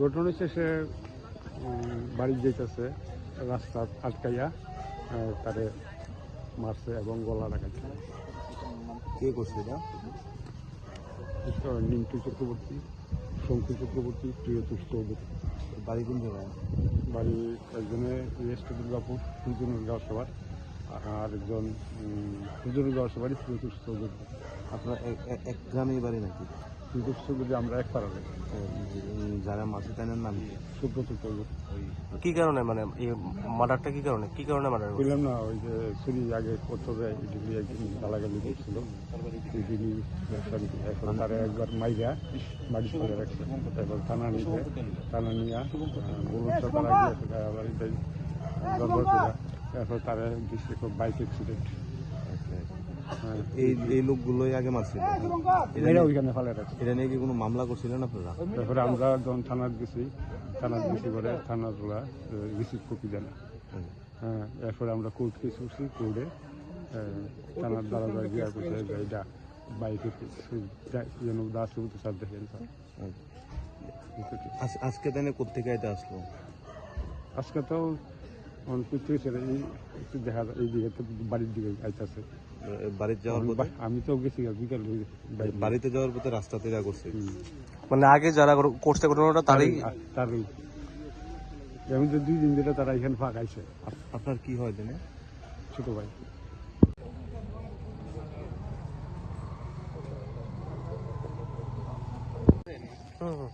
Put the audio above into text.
ঘটনা শেষে বাড়ি যেতেছে রাস্তা আটকাইয়া তারে মারছে এবং গলা লাগাইছে কে করছে এটা? তো নিমটু চক্রবর্তী শঙ্কু চক্রবর্তী প্রিয়তোষ চৌধুরী বাড়ি কোন জায়গায়? বাড়ি একজনে রেস্ট দুর্গাপুর গাঁও সবার আর একজন সূর্যনুর গাঁও সবারই প্রিয়তোষ চৌধুরী আপনার এক গ্রামেই বাড়ি নাকি? প্রিয়তোষ চৌধুরী আমরা এক পাড়ালে যারা মাসে তাইনের নাম? সুব্রত চৌধুরী। কি কারণে মানে এই মার্ডারটা কি কারণে? কি কারণে মার্ডার বললাম না ওই যে চুরি আগে করতে এদিকে একদিন গালাগালি করছিল। এদিকে এখন তারা একবার মাইরা বাড়ি চলে রাখছে এবার থানা নিতে থানা নিয়ে বলুন তারা গিয়ে আবার তারপর তারা দিচ্ছে বাইক অ্যাক্সিডেন্ট এই এই লোকগুলোই আগে মারছিল। এটা এরা নিয়ে- ওইখানে ফেলে রাখছে এটা নিয়ে কি কোনো মামলা করছিলেন আপনারা? তারপরে আমরা যখন থানার গেছি থানার গেছি করে থানার ওরা রিসিভ কপি দেন। হ্যাঁ এরপরে আমরা কোর্ট কেস করছি কোর্টে থানার দ্বারা গিয়া করছে যে এটা বাইকে যেন দাস হতে সার দেখেন হুম। আজ- আজকে তাই কোথেকে এটা আসলো? আজকে তো ছেড়ে এই একটু দেখা যায় এই দিকে তো বাড়ির দিকে আইতাছে বাড়িতে যাওয়ার পথে? আমি তো গেছি বিকাল। বাড়িতে যাওয়ার পথে রাস্তাতে যা করছে? মানে আগে যারা কর- করছে ঘটনাটা তারই তারই আমি তো দুই দিন ধরে তারা এখানে ফাঁকাইছে আপনার কি হয় জানে ছোট ভাই। হুম।